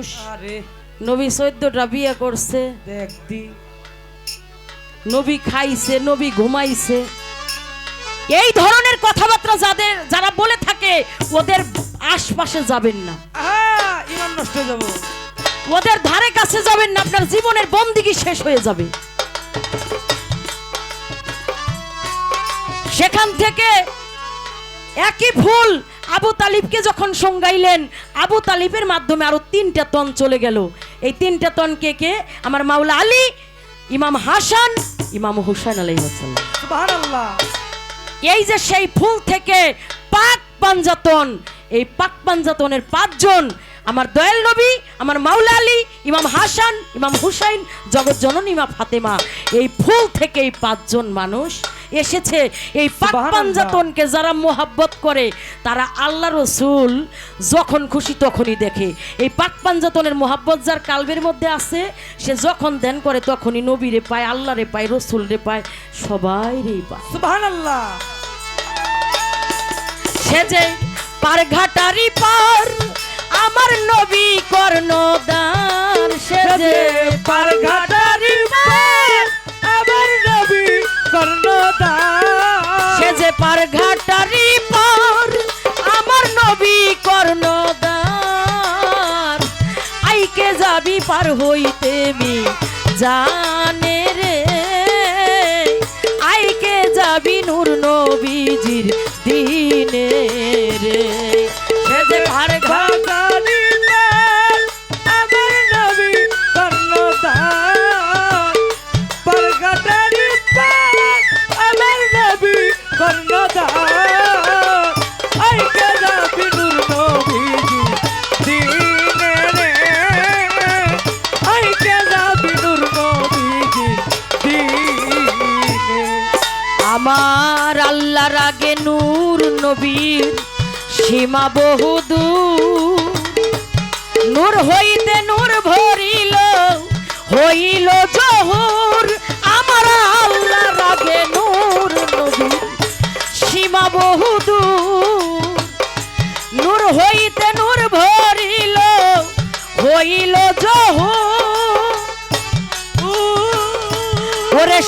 মানুষ নবী চোদ্দটা বিয়ে করছে। নবী খাইছে নবী ঘুমাইছে। এই ধরনের কথাবার্তা যাদের যারা বলে থাকে ওদের আশপাশে যাবেন না। ইমান নষ্ট ওদের ধারে কাছে যাবেন না আপনার জীবনের বন্দিগি শেষ হয়ে যাবে। সেখান থেকে একই ফুল আবু তালিবকে যখন সংগাইলেন আবু তালিবের মাধ্যমে আরও তিনটা তন চলে গেল। এই তিনটা তন কে কে? আমার মাওলা আলী ইমাম হাসান ইমাম হুসাইন আলাইহাসাল্লাম এই যে সেই ফুল থেকে পাক পাঞ্জাতন এই পাক পাঞ্জাতনের পাঁচজন আমার দয়াল নবী আমার মাওলা আলী ইমাম হাসান ইমাম হুসাইন জগৎ জননী মা ফাতেমা এই ফুল থেকে এই পাঁচজন মানুষ এসেছে এই পাক পাঞ্জাতনকে যারা মোহাব্বত করে তারা আল্লাহ রসুল যখন খুশি তখনই দেখে। এই পাক পাঞ্জাতনের মোহাব্বত যার কালবের মধ্যে আছে সে যখন দেন করে তখনই নবীরে পায় আল্লাহরে পায় রসুল রে পায় সবাই রে পায়। সুবহানাল্লাহ। সে যে পার ঘাটারি পার আমার নবী কর্ণদার সে যে পার ঘাটারি হইতে মি জানে রে। আইকে যাবি নূর নবীজির দিনে? আমার আল্লাহ রাগে নূর নবীর সীমা বহুদূর নূর হইতে নূর ভরিল, হইল জহুর। আমার আল্লাহ রাগে নূর নবীর সীমা বহুদূর নূর হইতে নূর ভরিল, হইল জহুর।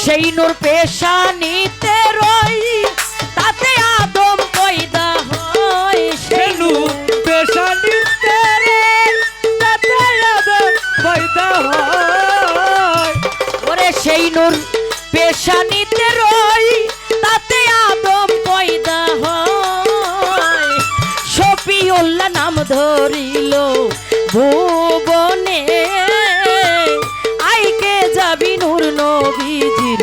সেই নূর পেশা নিতে শফিউল্লাহ নাম ধরিল ভুবনে। আইকে যাবি নূর নবীজির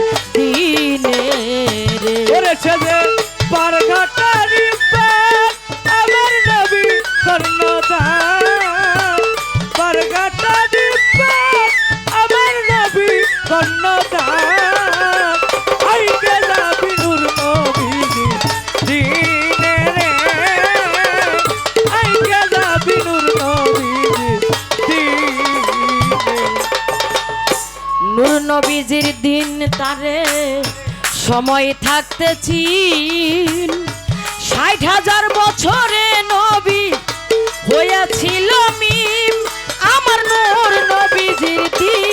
তারে সময় থাকতেছি ষাট হাজার বছরে নবী হয়েছিল মিম। আমার নবীজির দিন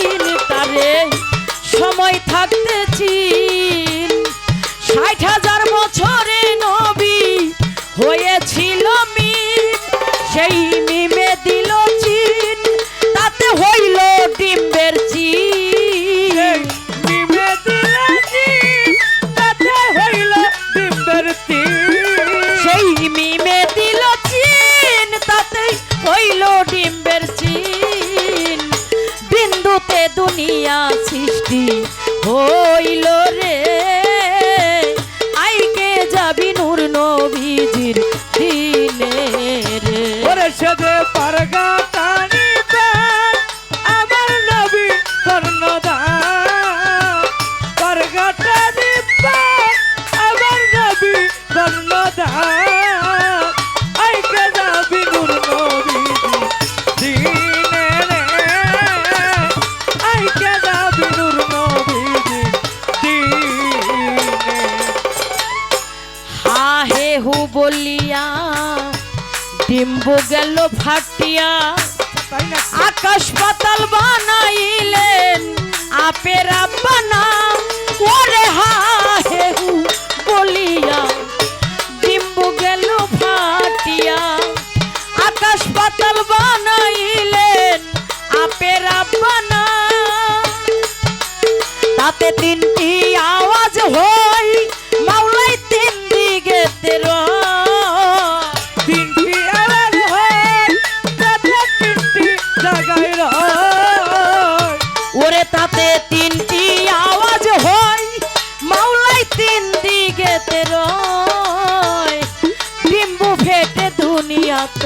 ডিম্বের চিন। বিন্দুতে দুনিয়া সৃষ্টি হইল রে। আইকে যাবি নূর নবীজির দিনে রে। ওরে হা হু বলিয়া, ডিম্বু গেল ফাটিয়া। আকাশ পাতাল বানাইলেন, আপের আব্বানা। ওরে হা হেহু বলিয়া, ডিম্বু গেল ফাটিয়া। আকাশ পাতাল বানাইলেন, আপের আব্বানা। তাতে তিনটি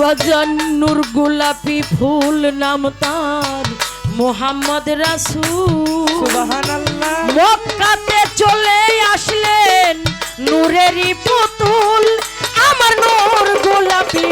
গজন নূর গোলাপি ফুল নাম তার মোহাম্মদ রাসু মক্কাতে চলে আসলেন নূরেরই পুতুল। আমার নূর গোলাপি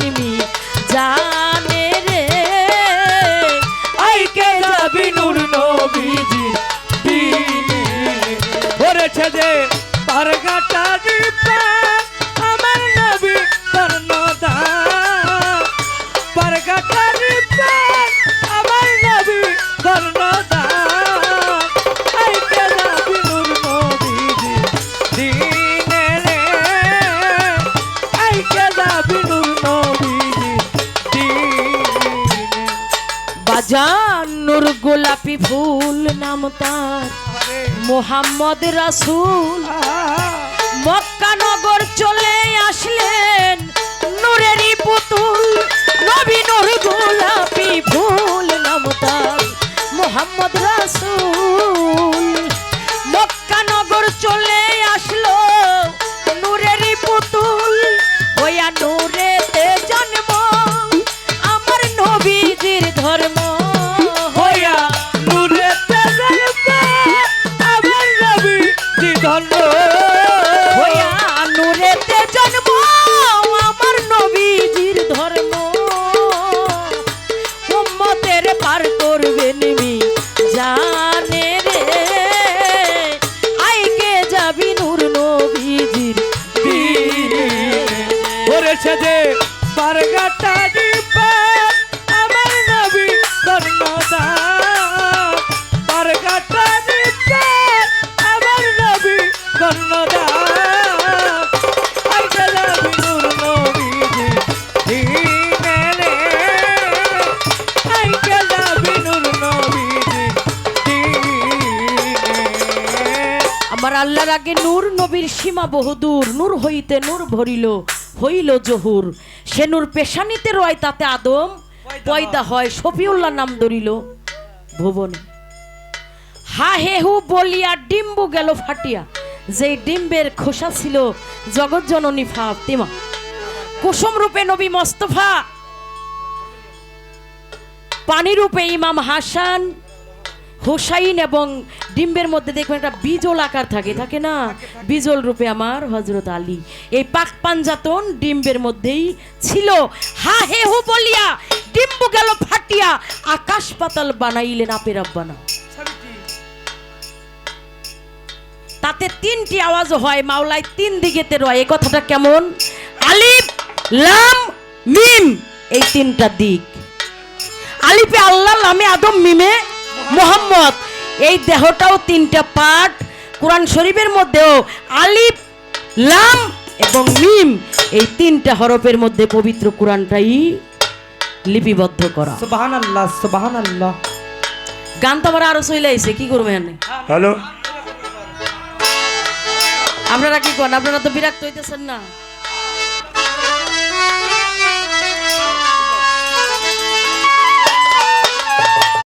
নিমি জানে রে। আইকে যাবি নূর নবীজি দিনে ওরেছে যে পারগাটা ফুল নাম তার। মোহাম্মদ রাসুল মক্কা নগর চলে আসলেন। আগে নূর নবীর সীমা বহুদূর নূর হইতে নূর ভরিল হইল জহুর। সে নূর পেশানিতে রয় তাতে আদম পয়দা হয়। শফিউল্লাহ নাম ধরিল ভুবনে। হা হেহু বলিয়া ডিম্বু গেল ফাটিয়া যেই ডিম্বের খোসা ছিল জগৎ জননী ফাতিমা কুসুম রূপে নবী মোস্তফা পানি রূপে ইমাম হাসান হোসাইন এবং ডিম্বের মধ্যে দেখবেন একটা বিজল আকার থাকে থাকে না? বিজল রূপে আমার হজরত আলী। এই পাক পাঞ্জাতন ডিম্বের মধ্যেই ছিল। হা হে হু বলিয়া, ডিম্বু গেল ফাটিয়া, আকাশ পাতাল বানাইলেন আপের আব্বানা। তাতে তিনটি আওয়াজ হয়, মাওলায় তিন দিকেতে রয়। এই কথাটা কেমন? আলিফ, লাম, মিম, এই তিনটা দিক। আলিফে আল্লাহ, লামে, আদম, মিমে মোহাম্মদ এই দেহটাও তিনটা পার্ট। কোরআন শরীফের মধ্যেও আলিফ লাম এবং মিম এই তিনটা হরফের মধ্যে পবিত্র কোরআনটাই লিপিবদ্ধ করা। সুবাহান আল্লাহ সুবাহান আল্লাহ গান তো আমার আরও চলে আইছে কি করবেন হ্যালো। আপনারা কি করেন আপনারা তো বিরক্ত হইতেছেন না?